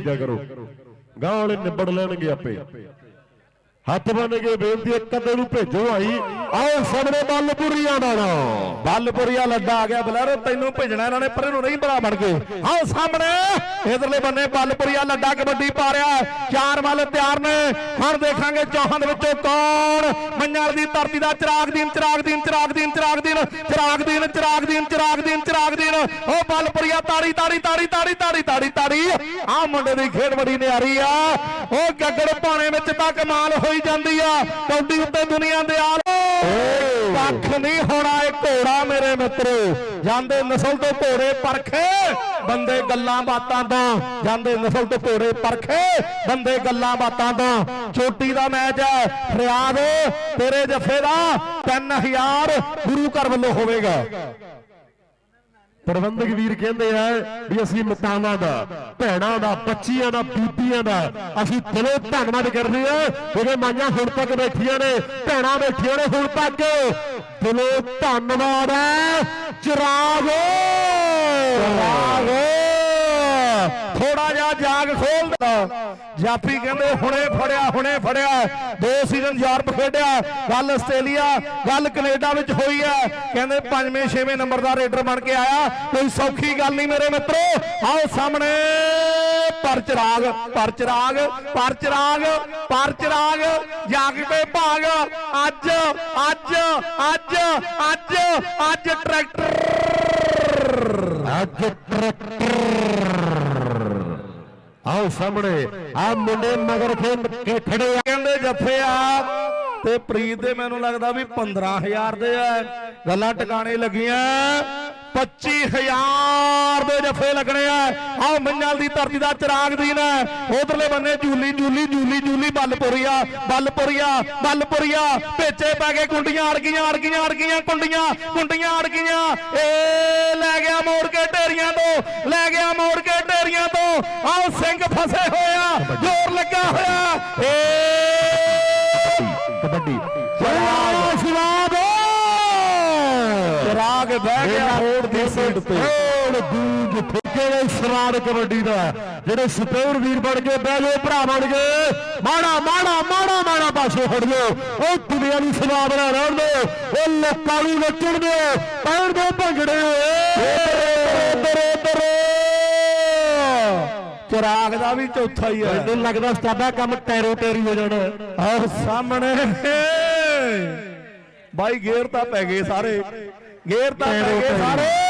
ਜਾ ਕਰੋ। ਗਾਂ ਵਾਲੇ ਨਿਬੜ ਲੈਣਗੇ ਆਪੇ। ਹੱਥ ਬੰਨ ਕੇ ਬੇਨਤੀ ਇੱਕ ਅੱਧੇ ਨੂੰ ਭੇਜੋ ਆਈ ਆਓ ਸਾਹਮਣੇ ਬੱਲਪੁਰੀਆਂ ਦਾ ਨਾਮ ਬੱਲਪੁਰੀਆ ਲੱਡਾ ਆ ਗਿਆ ਬਲੈਰੋ, ਤੈਨੂੰ ਭੇਜਣਾ ਇਹਨਾਂ ਨੇ, ਪਰੇ ਨੂੰ ਨਹੀਂ ਬੜਾ ਬਣ ਕੇ। ਆਓ ਸਾਹਮਣੇ, ਇਧਰਲੇ ਬੰਨੇ ਬੱਲਪੁਰੀਆ ਲੱਡਾ ਕਬੱਡੀ ਪਾ ਰਿਹਾ ਚਾਰ ਵੱਲ ਤਿਆਰ ਨੇ। ਹੁਣ ਦੇਖਾਂਗੇ ਚੌਹਾਂ ਦੇ ਵਿੱਚੋਂ ਕੌਣ ਮੰਨਣ ਦੀ ਧਰਤੀ ਦਾ ਚਿਰਾਗ ਦੀਨ ਚਿਰਾਗ ਦੀਨ ਚਿਰਾਗ ਦੀਨ ਚਿਰਾਗ ਦੀਨ ਚਿਰਾਗ ਦੀਨ ਚਿਰਾਗ ਦੀਨ ਚਿਰਾਗ ਦੀਨ ਚਿਰਾਗ ਦੀਨ। ਉਹ ਬੱਲਪੁਰੀਆ ਤਾੜੀ ਤਾੜੀ ਤਾੜੀ ਤਾੜੀ ਤਾੜੀ ਤਾੜੀ ਤਾੜੀ। ਆ ਮੁੰਡੇ ਦੀ ਖੇਡ ਬੜੀ ਨਿਆਰੀ ਆ। ਉਹ ਗੱਗੜ ਪਾਣੇ ਵਿੱਚ ਤਾਂ ਕਮਾਲ ਹੋਈ ਜਾਂਦੀ ਆ। ਕੌਡੀ ਉੱਤੇ ਦੁਨੀਆ ਦੇ ਆਲ ਕੱਖ ਨਹੀਂ ਹੋਣਾ ਇਹ ਘੋੜਾ ਮੇਰੇ ਮਿੱਤਰੋ। ਜਾਂਦੇ ਨਸਲ ਤੋਂ ਘੋੜੇ ਪਰਖੇ ਬੰਦੇ ਗੱਲਾਂ ਬਾਤਾਂ ਤੋਂ ਜਾਂਦੇ ਨਸਲ ਤੋਂ ਘੋੜੇ ਪਰਖੇ ਬੰਦੇ ਗੱਲਾਂ ਬਾਤਾਂ ਤੋਂ ਚੋਟੀ ਦਾ ਮੈਚ ਹੈ ਫਰਿਆਦ ਤੇਰੇ ਜੱਫੇ ਦਾ। 3000 ਗੁਰੂ ਘਰ ਵੱਲੋਂ ਹੋਵੇਗਾ। ਪ੍ਰਬੰਧਕ ਵੀਰ ਕਹਿੰਦੇ ਆ ਵੀ ਅਸੀਂ ਮਤਾਵਾਂ ਦਾ, ਭੈਣਾਂ ਦਾ, ਬੱਚੀਆਂ ਦਾ, ਬੀਬੀਆਂ ਦਾ ਅਸੀਂ ਦਿਲੋਂ ਧੰਨਵਾਦ ਕਰਦੇ ਆ। ਜਿਹੜੇ ਮਾਈਆਂ ਹੁਣ ਤੱਕ ਬੈਠੀਆਂ ਨੇ, ਭੈਣਾਂ ਬੈਠੀਆਂ ਨੇ ਹੁਣ ਤੱਕ, ਦਿਲੋਂ ਧੰਨਵਾਦ ਹੈ ਚਿਰਾਗ ਚਿਰਾਗ ਜਾਗ ਖੋਲ ਜਾਫੀ ਕਹਿੰਦੇ, ਹੁਣੇ ਫੜਿਆ ਹੁਣੇ ਫੜਿਆ। ਦੋ ਸੀਜ਼ਨ ਯੂਰਪ ਖੇਡਿਆ ਗੱਲ ਆਸਟ੍ਰੇਲੀਆ ਗੱਲ ਕੈਨੇਡਾ ਵਿੱਚ ਹੋਈ ਹੈ। ਕਹਿੰਦੇ, ਪੰਜਵੇਂ, ਛੇਵੇਂ ਨੰਬਰ ਦਾ ਰੇਡਰ ਬਣ ਕੇ ਆਇਆ। ਕੋਈ ਸੌਖੀ ਗੱਲ ਨਹੀਂ ਮੇਰੇ ਮਿੱਤਰੋ। ਆਓ ਸਾਹਮਣੇ। ਪਰ ਚਿਰਾਗ ਪਰਚਰਾਗ ਪਰ ਚਿਰਾਗ ਪਰ ਚਿਰਾਗ ਜਾਗ ਪੇ ਭਾਗ। ਅੱਜ ਅੱਜ ਅੱਜ ਅੱਜ ਅੱਜ ਟਰੈਕਟਰ। ਅੱਜ ਟਰੈਕਟਰ ਆਓ ਸਾਹਮਣੇ। ਆ ਮੁੰਡੇ ਮਗਰ ਕੇ ਖੜੇ ਆ। ਕਹਿੰਦੇ ਜੱਫੇ ਆ। ਤੇ ਪ੍ਰੀਤ ਦੇ ਮੈਨੂੰ ਲੱਗਦਾ ਵੀ 15000 ਦੇ ਆ। ਗੱਲਾਂ ਟਿਕਾਣੇ ਲੱਗੀਆਂ। 25000 ਦੇ ਜੱਫੇ ਲੱਗਣੇ ਆ। ਆਹ ਮੰਨਲ ਦੀ ਧਰਤੀ ਦਾ ਚਿਰਾਗ ਦੀਨ ਹੈ ਉਧਰਲੇ ਬੰਨੇ ਜੂਲੀ ਜੂਲੀ ਜੂਲੀ ਜੂਲੀ ਬੱਲਪੁਰੀਆ ਬੱਲਪੁਰੀਆ ਬੱਲਪੁਰੀਆ। ਪੇਚੇ ਪੈ ਕੇ ਕੁੰਡੀਆਂ ਅੜ ਗਈਆਂ ਅੜ ਗਈਆਂ ਅੜ ਗਈਆਂ ਕੁੰਡੀਆਂ ਕੁੰਡੀਆਂ ਅੜ ਗਈਆਂ ਏ ਲੈ ਗਿਆ ਮੋੜ ਕੇ ਢੇਰੀਆਂ ਤੋਂ ਲੈ ਗਿਆ ਮੋੜ ਕੇ ਆਹ ਸਿੰਘ ਫਸੇ ਹੋਇਆ ਜ਼ੋਰ ਲੱਗਾ ਹੋਇਆ। ਏ ਕਬੱਡੀ। ਸ਼ਿਵਾਬ ਚਿਰਾਗ ਬਹਿ ਗਿਆ। ਰੋਡ ਦੀ ਸੀਟ ਤੇ। ਓੜ ਗੂੰਜ ਠੇਕੇ ਦੇ ਸਵਾਦ ਕਬੱਡੀ ਦਾ ਜਿਹੜੇ ਸਪੇਰ ਵੀਰ ਬਣ ਕੇ ਬਹਿ ਜਾਓ ਭਰਾ ਬਣ ਗਏ। ਮਾੜਾ ਮਾੜਾ ਮਾੜਾ ਮਾੜਾ ਪਾਸੇ ਹਟ ਜਾਓ। ਉਹ ਦੁਨੀਆ ਨੂੰ ਸਵਾਦ ਨਾ ਰਹਿਣ ਦਿਓ ਉਹ ਲੋਕਾਂ ਨੂੰ ਨੱਚਣ ਦਿਓ। ਪੈਣ ਦਿਓ ਭੰਗੜੇ। ਚਿਰਾਗ ਦਾ ਵੀ ਚੌਥਾ ਹੀ ਹੈ ਮੈਨੂੰ ਲੱਗਦਾ ਸਟਾਡਾ ਕੰਮ ਟੈਰੋ ਟੈਰੀ ਹੋ ਜਾਣਾ। ਆਹ ਸਾਹਮਣੇ। ਬਾਈ ਗੇਰ ਤਾਂ ਪੈ ਗਏ ਸਾਰੇ। ਗੇਰ ਤਾਂ ਪੈ ਗਏ ਸਾਰੇ।